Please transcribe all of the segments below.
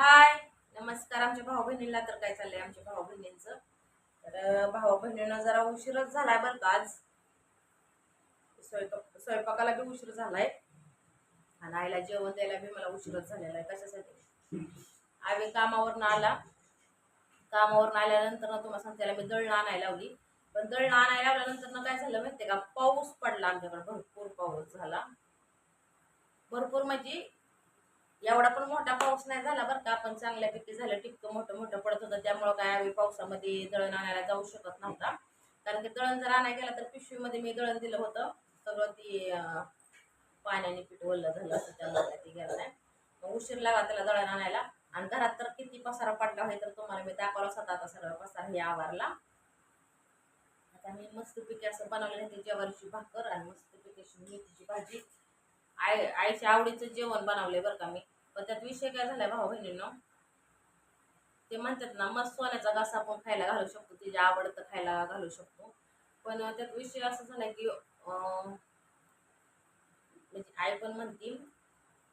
हाय. नमस्कार आमच्या भाऊ बहिणीला तर काय चाललंय आमच्या भाऊ बहिणींचं तर भाऊ बहिणीनं जरा उशीरच झालाय बरं का आज. स्वयंपाक स्वयंपाकाला बी उशीर झालाय. आणि आईला जेवण द्यायला बी मला उशीरच झालेला आहे. कशासाठी? आम्ही कामावरनं आला. कामावरून आल्यानंतर ना तुम्हाला सांगते त्याला मी दळणं आणायला लावली. पण दळणं आणायला लावल्यानंतर ना काय झालं माहितीये का? पाऊस पडला आमच्याकडे. भरपूर पाऊस झाला. भरपूर म्हणजे एवढा पण मोठा पाऊस नाही झाला बरं का. आपण चांगल्यापैकी झालं. टिपकं मोठं मोठं पडत होतं. त्यामुळं काय आम्ही पावसामध्ये दळण आणायला जाऊ शकत नव्हता. कारण की दळण जर आणायला गेला तर पिशवीमध्ये मी दळण दिलं होतं. सगळं ती पाण्याने पीठ ओलं झालं असं त्यामुळे काय गेलं नाही. मग उशीर लागला त्याला दळण आणायला. आणि घरात तर किती पसारा पडला आहे तर तुम्हाला मी दाखवला स्वतः आता सगळं पसारा हे आवारला. आता मी मस्तपैकी असं बनवलेलं आहे. ज्वारीची भाकर आणि मस्तपैकी अशी मेथीची भाजी. आई आईच्या आवडीचं जेवण बनवलंय बरं का मी. पण त्यात विषय काय झालाय भाऊ बहिणींनो? ते म्हणतात ना मस्त सोन्याचा घास आपण खायला घालू शकतो तिच्या आवडतं खायला घालू शकतो. पण त्यात विषय असं झालाय की म्हणजे आई पण म्हणती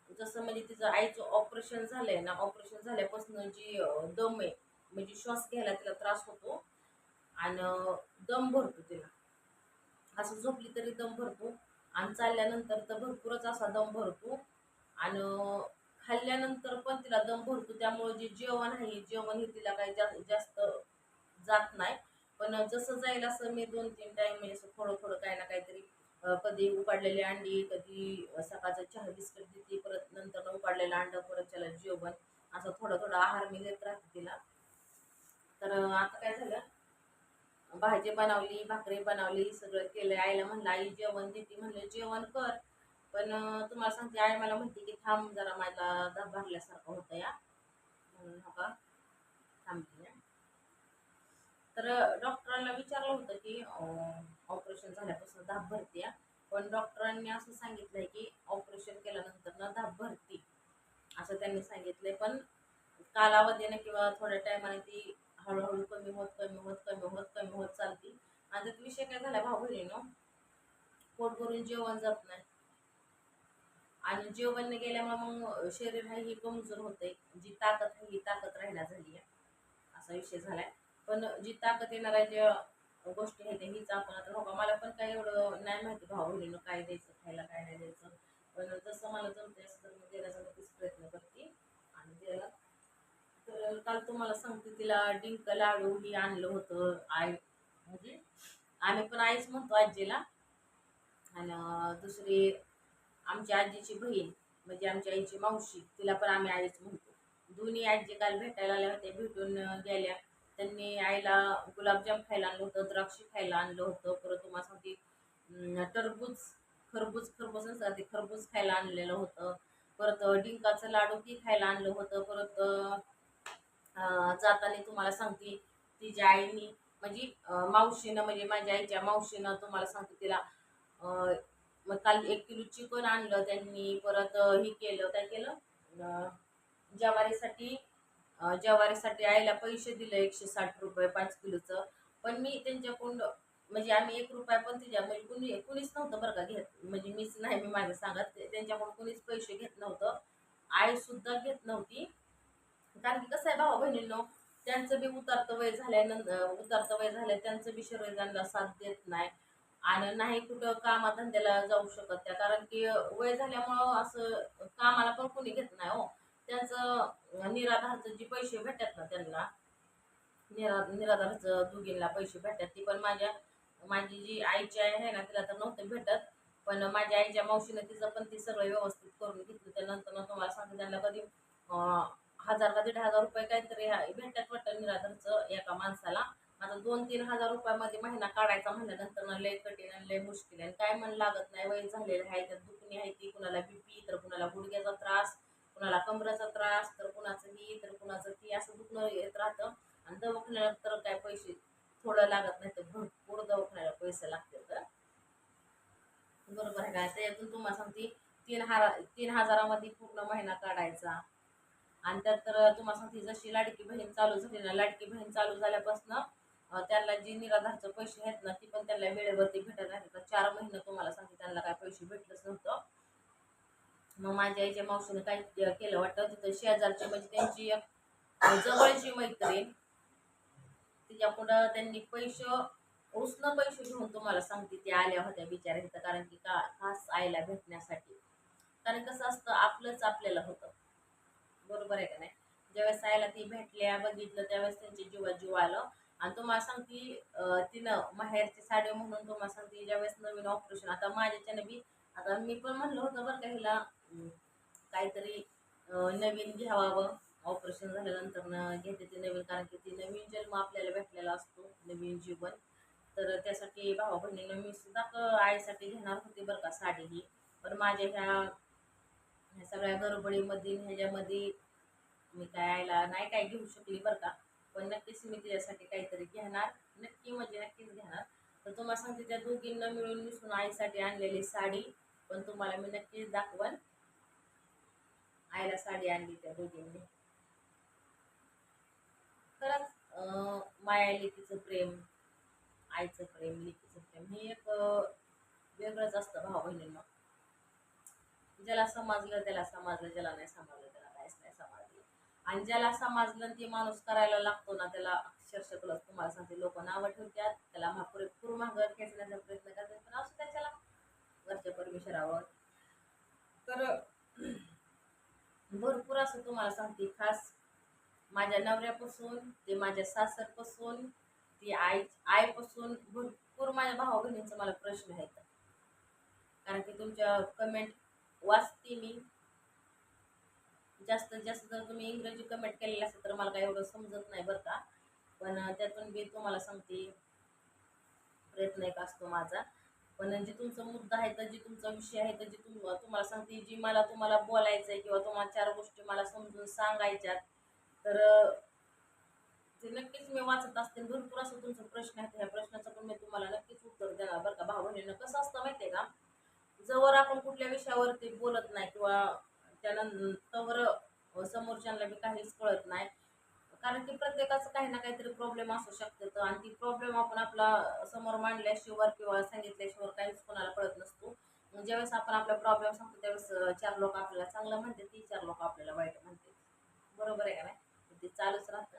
जसं म्हणजे तिचं आईचं ऑपरेशन झालंय ना ऑपरेशन झाल्यापासून जी दम आहे म्हणजे श्वास घ्यायला तिला त्रास होतो आणि दम भरतो तिला. असं झोपली तरी दम भरतो. आणि चालल्यानंतर तर भरपूरच असा दम भरतो. आणि खाल्ल्यानंतर पण तिला दम भरतो. त्यामुळे जे जेवण आहे जेवण हे तिला काही जास्त जास्त जात नाही. पण जसं जाईल असं मी दोन तीन टाईम म्हणजे असं थोडं थोडं काही ना काहीतरी कधी उकडलेली अंडी कधी सकाळचं चहा बिस्किट देते परत नंतर उकडलेलं अंडं परत त्याला जेवण. असं थोडं थोडं आहार मी देत राहते तिला. तर आता काय झालं? भाजी बनवली भाकरी बनवली सगळं केलं आईला म्हणलं आई जेवण देते. म्हणलं जेवण कर. पण तुम्हाला सांगते आई मला म्हणते की थांब जरा मला दाब भरल्यासारखं होतं या म्हणून नका थांबते. या. तर डॉक्टरांना विचारलं होतं की ऑपरेशन झाल्यापासून दाब भरते या. पण डॉक्टरांनी असं सांगितलंय की ऑपरेशन केल्यानंतर ना दाब भरते असं त्यांनी सांगितलंय. पण कालावधीने किंवा थोड्या टायमाने ती हळूहळू कमी होत कमी होत कमी होत कमी होत चालते. आणि त्यात विषय काय झाला भाऊ बहिणीनो पोट करून जेवण जात नाही. आणि जेवण गेल्यामुळे मग शरीर आहे ही कमजोर होते जी ताकद आहे ही ताकद राहिला झाली आहे. असा विषय झालाय. पण जी ताकद येणाऱ्या ज्या गोष्टी आहेत हीच आपण आता हो मला पण काय एवढं नाही माहिती भाऊ बहिणीनं काय द्यायचं खायला काय नाही द्यायचं. पण जसं मला जमते असं तर मी देण्याचा नक्कीच प्रयत्न करते आणि द्यायला तर काल तुम्हाला सांगते तिला डिंक लाडू ही आणलं होतं आई. म्हणजे आम्ही पण आईच म्हणतो आजीला. आणि दुसरी आमच्या आजीची बहीण म्हणजे आमच्या आईची मावशी तिला पण आम्ही आईच म्हणतो. दोन्ही आजी काल भेटायला आल्या होत्या भेटून गेल्या. त्यांनी आईला गुलाबजाम खायला आणलं होतं द्राक्षी खायला आणलं होतं. परत तुम्हाला सांगते टरबूज खरबूज खरबूज नसतं ते खरबूज खायला आणलेलं होतं. परत डिंकाचं लाडू ती खायला आणलं होतं. परत जाताना तुम्हाला सांगते तिच्या आईनी म्हणजे मावशीनं म्हणजे माझ्या आईच्या मावशीनं तुम्हाला सांगते तिला मग काल एक किलो चिकन आणलं त्यांनी परत हे केलं काय केलं? जवारीसाठी ज्वारीसाठी ज्वारीसाठी आईला पैसे दिले एकशे साठ रुपये पाच किलोचं. पण मी त्यांच्याकडून म्हणजे आम्ही एक रुपया पण तिच्या म्हणजे कुणी कुणीच नव्हतं बरं का घेत म्हणजे मीच नाही मी माझं सांगत त्यांच्याकडून कुणीच पैसे घेत नव्हतं. आईसुद्धा घेत नव्हती. कारण की कसं आहे भावा बहिणींनो त्यांचं बी उतरतं वय झाल्यानंतर उतरतं वय झालं त्यांचं बी शरीर त्यांना साथ देत नाही. आणि नाही कुठं कामाधंद्याला जाऊ शकत त्या कारण की वय झाल्यामुळं असं कामाला पण कोणी घेत नाही हो. त्यांचं निराधारचं जे पैसे भेटतात ना त्यांना निरा निराधारचं दोघींना पैसे भेटतात. ती पण माझ्या माझी जी आईची आई आहे ना तिला तर नव्हतं भेटत. पण माझ्या आईच्या मावशीनं तिचं पण ती सगळं व्यवस्थित करून घेतलं. त्यानंतर तुम्हाला सांगते त्यांना कधी हजार का दीड हजार रुपये काहीतरी ह्या- भेटतात वाटतं निराधारचं एका माणसाला. आता दोन तीन हजार रुपयामध्ये महिना काढायचा म्हणल्यानंतर ना लय कठीण आणि लय मुश्किल आहे. काय मन लागत नाही वय झालेलं आहे त्यात दुखणी आहे ती कुणाला बीपी तर कुणाला गुडघ्याचा त्रास कुणाला कमराचा त्रास तर कुणाचं ही तर कुणाचं ती असं दुखणं येत राहतं. आणि दवाखान्याला तर काय पैसे थोडं लागत नाही तर भरपूर दवाखान्याला पैसे लागते तर बरोबर आहे का? त्यातून तुम्हाला सांगते तीन हार तीन हजारामध्ये पूर्ण महिना काढायचा. आणि त्यात तर तुम्हाला सांगते जशी लाडकी बहीण चालू झाली ना लाडकी बहीण चालू झाल्यापासून त्यांना जी निराधारचं पैसे आहेत ना ती पण त्यांना वेळेवरती भेटत नाही. तर चार महिने तुम्हाला सांगते त्यांना काय पैसे भेटलंच नव्हतं. मग माझ्या आईच्या मावशीने काय केलं वाटतं तिथं शेजारची म्हणजे त्यांची एक जवळची मैत्रीण तिच्यापुढं त्यांनी पैसे उसनं पैसे घेऊन तुम्हाला सांगते ते आल्या होत्या बिचाऱ्या कारण की का खास आईला भेटण्यासाठी. कारण कसं असतं आपलंच आपल्याला होतं. बरोबर आहे का नाही? ज्यावेळेस आईला ती भेटल्या बघितलं त्यावेळेस त्यांची जीवा जीव आलं. आणि तुम्हाला सांगती तिनं माहेरची साडी म्हणून तुम्हाला सांगते ज्यावेळेस नवीन ऑपरेशन आता माझ्याच्याने बी आता मी पण म्हणलं होतं बरं का हिला काहीतरी नवीन घ्यावावं. ऑपरेशन झाल्यानंतर घेते ते नवीन कारण की ती नवीन जन्म आपल्याला भेटलेला असतो नवीन जीवन. तर त्यासाठी भावा बहिणीनं मी सुद्धा आईसाठी घेणार होते बरं का साडी ही. पण माझ्या ह्या ह्या सगळ्या गडबडीमध्ये ह्याच्यामध्ये मी काय आईला नाही काय घेऊ शकली बरं का. पण नक्कीच मी तिच्यासाठी काहीतरी घेणार. नक्की म्हणजे नक्कीच घेणार. तर तुम्हाला सांगते त्या दोघींना मिळून मिसळून आईसाठी आणलेली साडी पण तुम्हाला मी नक्कीच दाखवन. आईला साडी आणली त्या दोघींनी. खरंच माया लेकीचं प्रेम आईचं प्रेम लेकीचं प्रेम हे एक वेगळंच असतं भाऊ बहिणींना ज्याला समजलं त्याला समजलं ज्याला नाही समजलं त्याला काहीच नाही समजलं. आणि ज्याला समजलं ती ते माणूस करायला लागतो ना त्याला अक्षरशः तुला तुम्हाला सांगते लोक नावं ठेवतात त्याला मा पुरेपूर खेचण्याचा प्रयत्न करतात पण असं त्याच्याला वरच्या परमेश्वरावर. तर भरपूर असं तुम्हाला सांगते खास माझ्या नवऱ्यापासून ते माझ्या सासरपासून ती आई आईपासून भरपूर माझ्या भाऊ बहिणींचा मला प्रश्न आहेत कारण की तुमच्या कमेंट वाचते मी. जास्तीत जास्त जर तुम्ही इंग्रजी कमेंट केलेलं असेल तर मला काही एवढं समजत नाही बरं का. पण त्यातून मी तुम्हाला सांगते. प्रयत्न एक असतो माझा. पण जे तुमचा मुद्दा आहे तर जे तुमचा विषय आहे तर जे तुम तुम्हाला सांगते जी मला तुम्हाला बोलायचं आहे किंवा तुम्हाला चार गोष्टी मला समजून सांगायच्यात तर ते नक्कीच मी वाचत असते. भरपूर असं तुमचा प्रश्न आहे. ह्या प्रश्नाचं पण मी तुम्हाला नक्कीच उत्तर देणार बरं का. भाऊ कसं असतं माहिती आहे का? जवळ आपण कुठल्या विषयावरती बोलत नाही किंवा त्यानंतर समोरच्यांना बी काहीच कळत नाही. कारण की प्रत्येकाचं काही ना काहीतरी प्रॉब्लेम असू शकतं. आणि ती प्रॉब्लेम आपण आपला समोर मांडल्याशिवाय किंवा सांगितल्याशिवाय काहीच कोणाला कळत नसतो. मग ज्यावेळेस आपण आपला प्रॉब्लेम सांगतो त्यावेळेस चार लोक आपल्याला चांगलं म्हणते ती चार लोक आपल्याला वाईट म्हणते. बरोबर आहे का नाही? ते चालूच राहतं.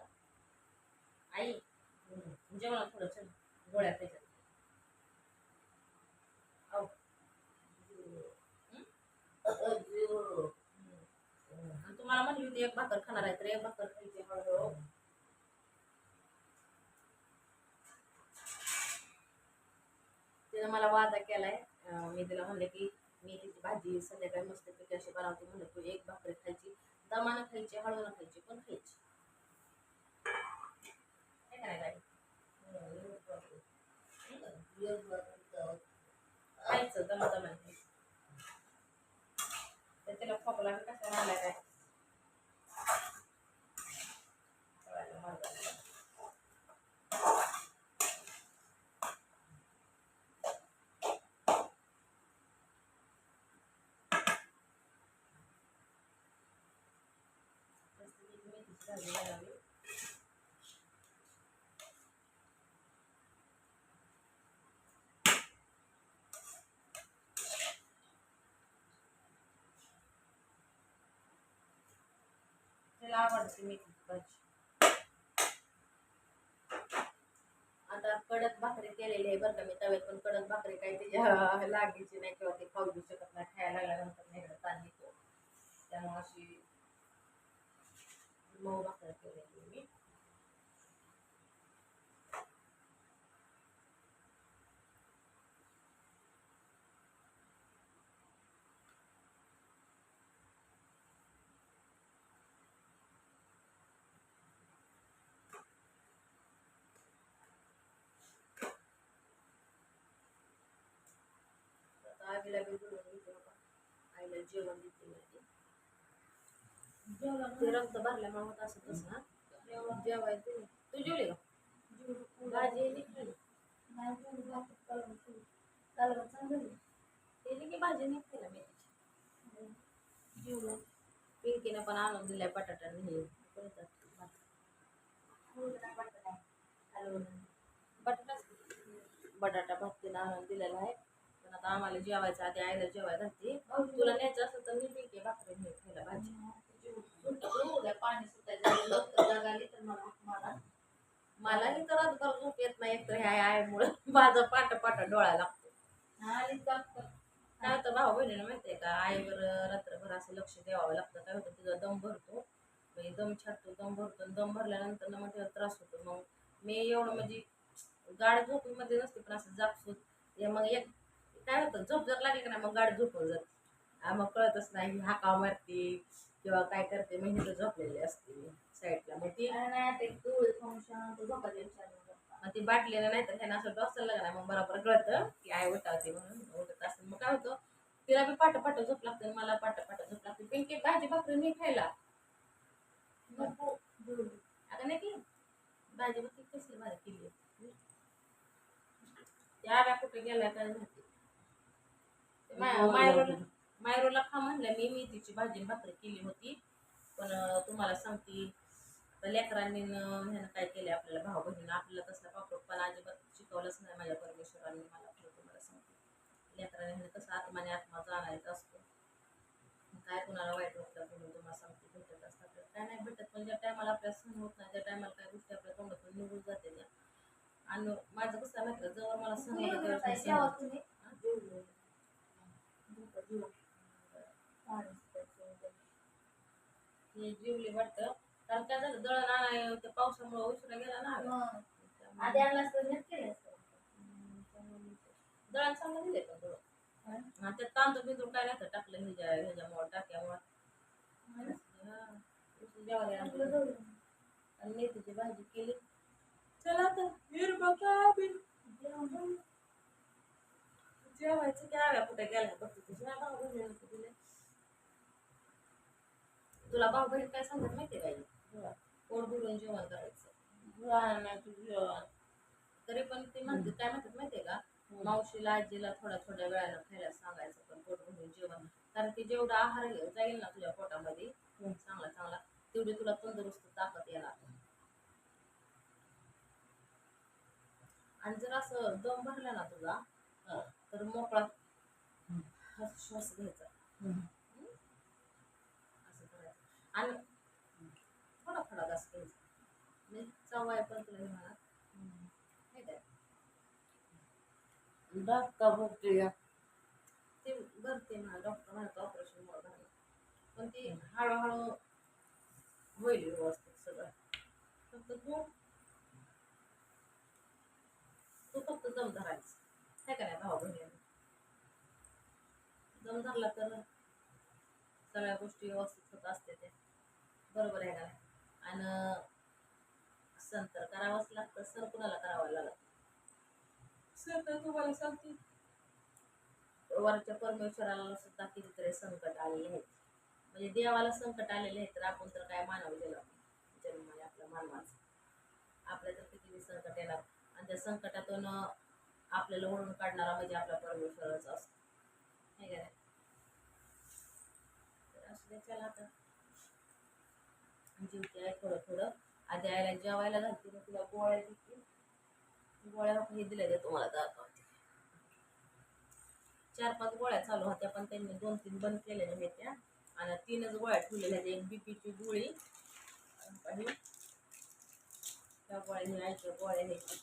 आई जेवण थोडं चल गोळ्या त्याच्यात आव. आणि तुम्हाला म्हणली होती एक भाकर खाणार आहे तर एक भाकर खायची हळूहळू. तिनं मला वादा केलाय. मी तिला म्हणले की मी तिची भाजी संध्याकाळी मस्त पैकी अशी बनवते. म्हणलं तू एक भाकरी खायची दमानं खायची हळूनं खायची पण खायची. खायचं दमा दमानं खायचं तर तिला खोकला बी कसा राहिला काय कळायला मला झालं. मस्तपैकी मेथीची भाजी बनवली. आवडते मेथीची भाजी आता कडक भाकरी केलेली आहे बरं का मी तव्यात पण कडक भाकरी काही त्याच्या लागायची नाही किंवा ते खाऊ देऊ शकत नाही खायला लागल्यानंतर नाही ताण येतो. त्यामुळे अशी मऊ भाकरी केलेली आहे मी. आता आईला बी बोलून बाबा आईला जेवण देते ते रक्त भरल्यामुळे होत असं तसं ना जेवायचं तू जेवली का भाजी नाही खाल्ली केली की भाजी निघते ना मेथीची पिंकीनं पण आणून दिलाय बटाटा आणि हे कोणतं बटाटा बटाटा भात तिनं आणून दिलेला आहे. आता आम्हाला जेवायचं आधी आईला जेवायला घालते. तुला न्यायचं असं तर मी ठीक भाकरी मी खायला भाजी. उद्या पाणी सुटायचं तर मला मला मलाही तर रातभर झोप येत नाही एकतर ह्या आईमुळं माझा पाट पाट डोळा लागतो. काय होतं भाऊ बहिणीला माहितीये का आईवर रात्रभर असं लक्ष द्यावं लागतं. काय होतं तिचा दम भरतो. म्हणजे दम छाटतो दम भरतो दम भरल्यानंतर ना मग त्याला त्रास होतो. मग मी एवढं म्हणजे गाडी झोपीमध्ये नसते पण असं जागसूत हे मग एक काय होतं झोप जर लागली का नाही मग गाडी झोपून जाते. मग कळतच नाही ही हाका मारते किंवा काय करते मग हिथं झोपलेली असते साईडला. मग ती मग ती बाटलीनं नाही तर ह्यानं असं डोसायला लागला मग बरोबर कळतं की आई उठावते म्हणून उठत असेल मग काय होतं तिला बी पाट पाट झोप लागते मला पाट पाट झोप लागते. पिंकी भाजी भाकरी मी खायला. आता नाही की भाजी भाकरी कसली भाजी केली? त्या कुठे गेल्या काय माहिती. मायरोला मायरोला खा म्हणलं मी मेथीची भाजी भाकरी केली होती. पण तुम्हाला सांगते आता लेकरांनी न ह्यानं काय केले आपल्याला भाऊ बहिणीनं आपल्याला तसला पापड पण अजिबात शिकवलंच नाही माझ्या परमेश्वरांनी मला खरं तुम्हाला सांगते. लेकरांनी ह्यानं कसं आत्माने आत्मा जाणायचा असतो. काय कुणाला वाईट वाटतं म्हणून तुम्हाला सांगते भेटत असतात तर काय नाही भेटत पण ज्या टायमाला आपल्याला सहन होत नाही त्या टायमाला काय गोष्टी आपल्या तोंडातून निघून जाते त्या. आणि माझं कसं माहिती जवळ मला सहन होतं तेव्हा मी सहन जेव्हा होते. तुम्ही हा? पाणी सुटायचं. हे जीवली वाटतं कारण काय झालं दळण आणाय त्या पावसामुळे उशिरा गेला ना आधी आणला असतं नीट केलं दळण चांगलं दिले पण दळण आणि त्यात तांदूळ बिंदूळ काय नाही टाकलं ह्याच्या ह्याच्यामुळे टाक्यामुळे जेवायला आणि मेथीची भाजी केली. चला आता काय जेवायचं की आव्या कुठे गेल्या बघते तुझ्या भाऊ बहिणीला कुठे तुला भाऊ बहीण काय सांगत माहितीये काय पोट भरून जेवण करायचं जेवण तरी पण ते म्हणते काय म्हणतात माहितीये का मावशीला आजीला थोड्या थोड्या वेळानं खायला सांगायचं पण पोट भरून जेवण कारण की जेवढा आहार जाईल ना तुझ्या पोटामध्ये चांगला चांगला तेवढी तुला तंदुरुस्त ताकद येणार आणि जर असं दम भरला ना तुझा तर मोकळा. श्वास घ्यायचा. असं करायचं. आणि थोडा थोडा घास घ्यायचा म्हणजे चवाय पण तुला हे म्हणा. नाही काय? धक्का बघते ते भरते म्हणा. डॉक्टर म्हणतो ऑपरेशन भरलं पण ते हळूहळू होईल व्यवस्थित सगळं फक्त तू तू फक्त दम धरायचं काय का नाही भाऊ बहिणी दम धरला तर सगळ्या गोष्टी व्यवस्थित होत असते ते. बरोबर आहे का आणि सण तर करावंच लागतं सण कुणाला करावं लागत? सण तर तुम्हाला सांगते. वरच्या परमेश्वराला सुद्धा कितीतरी संकट आलेले आहेत. म्हणजे देवाला संकट आलेले आहेत तर आपण तर काय मानव गेलो जन्म आहे आपल्या मानवाचा आपल्या तर किती संकट येणार. आणि त्या संकटातून आपल्याला ओढून काढणारा म्हणजे आपला परमेश्वरच असतो. नाही का नाही चला आता. जेवते आहे थोडं थोडं. आधी आईला जेवायला घालते मग तुला गोळ्या देते. गोळ्या हे दिल्या त्या तुम्हाला दाखवते चार पाच गोळ्या चालू होत्या पण त्यांनी दोन तीन बंद केलेल्या त्या आणि तीनच गोळ्या ठेवलेल्या आहेत एक बीपीची गोळी आणि त्या गोळ्या ही गोळ्या घ्यायची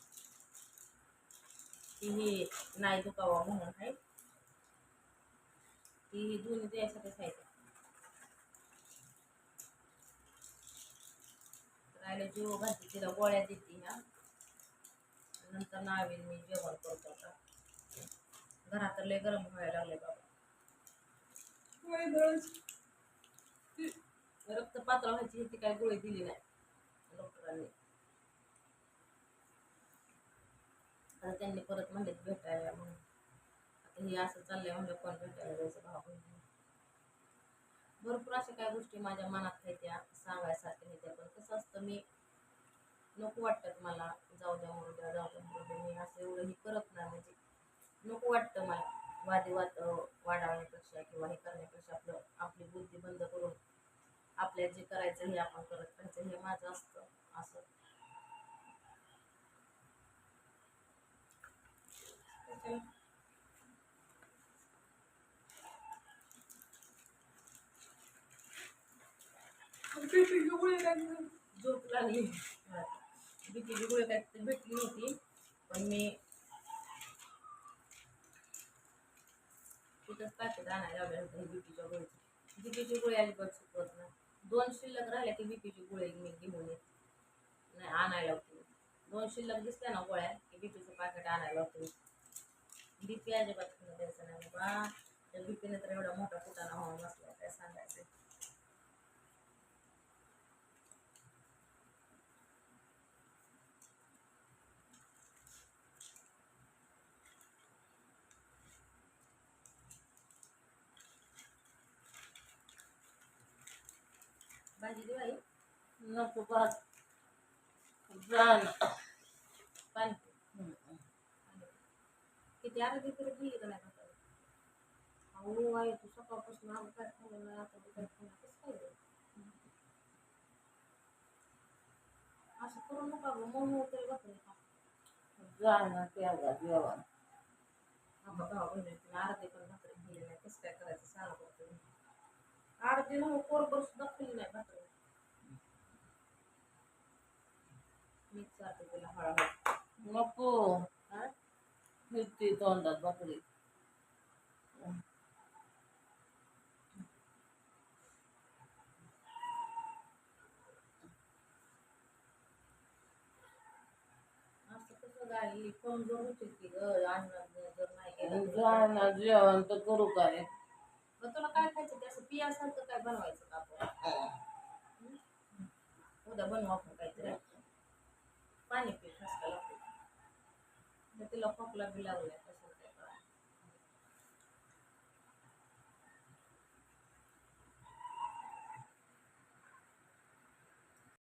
ती ही नाही दुखावा म्हणून आहे. ती ही दोन्ही द्यायसाठीच आहे राहिला जीव घालते तिला गोळ्या देते ह्या. नंतर नावेल मी जेवण करतो आता. घरात लय गरम व्हायला लागले बाबा. रक्त पातळ व्हायची ती काय गोळी दिली नाही. डॉक्टरांनी. आता त्यांनी परत म्हणले भेटायला म्हणून. आता हे असं चाललंय म्हणजे कोण भेटायला जायचं भाऊ भरपूर अशा काही गोष्टी माझ्या मनात आहेत त्या सांगायसारख्या आहेत पण कसं असतं मी नको वाटतात मला जाऊ द्या म्हणून द्या जाऊ द्या म्हणून द्या मी असं एवढं हे करत नाही म्हणजे नको वाटतं मला. वादविवाद वाढवण्यापेक्षा किंवा हे करण्यापेक्षा आपलं आपली बुद्धी बंद करून आपल्याला जे करायचं हे आपण करत राहायचं हे माझं असतं असं. बीपीची गोळी काय झोप लागली. भीतीची गोळी काय भेटली नव्हती पण मी तिथंच पाकिट आणायला लावलं होतं बीपीच्या गोळीची बीपीची गोळी अजिबात चुकवत नाही. दोन शिल्लक राहिल्या की बीपीची गोळी मी घेऊन येते नाही आणायला होती दोन शिल्लक दिसल्या ना गोळ्या की बीपीचं पाकिट आणायला होती बीपी अजिबात द्यायचं नाही बा त्या बीपीने तर एवढा मोठा कुटाणा हवा बसला काय सांगायचं भाजी देऊ नको भात पाणी किती अर्धी तरी दिली का नाही भाताला? अहो आई तू सकाळपासून आम्ही काय खाल्लं नाही आता तू काय खाणार कसं काय असं करू नका गं मग मऊ तरी भाकरी खा जाण त्याला जेवण आम्हा भावा बहिणीने अर्धी पण भाकरी खाल्ली नाही कसं काय करायचं सांगा बरं तुम्ही अर्धी ना कोरभर सुद्धा खाल्ली नाही भाकरी मीच चालते तिला हळूहळू. नको हा? फिरती तोंडात गाई कमजोर होते की ग? अन्न जर नाही जेवण तर करू काय? मग तुला काय खायचं ते असं पियासारखं काय बनवायचं का आपण? उद्या बनवू आपण काहीतरी. पाणी पी खासका लागते तर तिला खोकला बी लागलाय